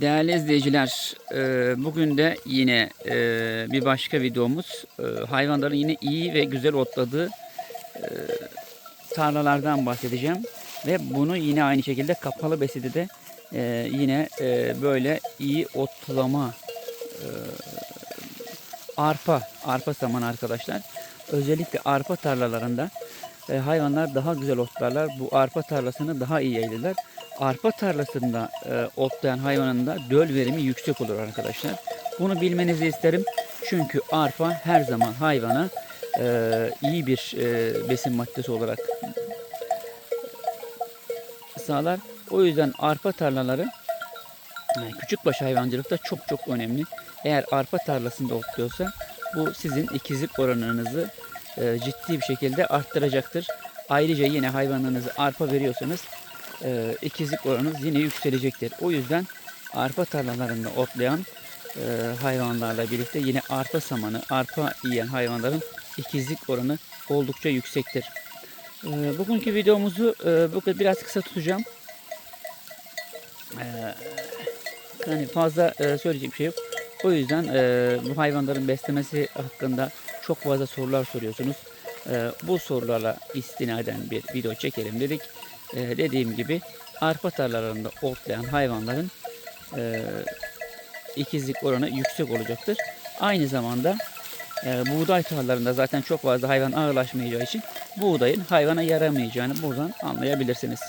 Değerli izleyiciler, e, bugün de yine e, bir başka videomuz e, hayvanların yine iyi ve güzel otladığı tarlalardan bahsedeceğim. Ve bunu yine aynı şekilde kapalı beside de yine böyle iyi otlama arpa, arpa samanı arkadaşlar. Özellikle arpa tarlalarında e, hayvanlar daha güzel otlarlar. Bu arpa tarlasını daha iyi eğlenirler. Arpa tarlasında e, otlayan hayvanın da döl verimi yüksek olur arkadaşlar. Bunu bilmenizi isterim. Çünkü arpa her zaman hayvana e, iyi bir e, besin maddesi olarak sağlar. O yüzden arpa tarlaları yani küçükbaş hayvancılıkta çok çok önemli. Eğer arpa tarlasında otluyorsa bu sizin ikizlik oranınızı e, ciddi bir şekilde arttıracaktır. Ayrıca yine hayvanlarınızı arpa veriyorsanız e, ikizlik oranınız yine yükselecektir. O yüzden arpa tarlalarında otlayan e, hayvanlarla birlikte yine arpa samanı, arpa yiyen hayvanların ikizlik oranı oldukça yüksektir. E, bugünkü videomuzu e, bugün biraz kısa tutacağım. E, yani fazla e, söyleyecek bir şey yok. O yüzden e, bu hayvanların beslemesi hakkında çok fazla sorular soruyorsunuz. E, bu sorularla istinaden bir video çekelim dedik. E, dediğim gibi arpa tarlalarında otlayan hayvanların e, ikizlik oranı yüksek olacaktır. Aynı zamanda e, buğday tarlalarında zaten çok fazla hayvan ağırlaşmayacağı için buğdayın hayvana yaramayacağını buradan anlayabilirsiniz.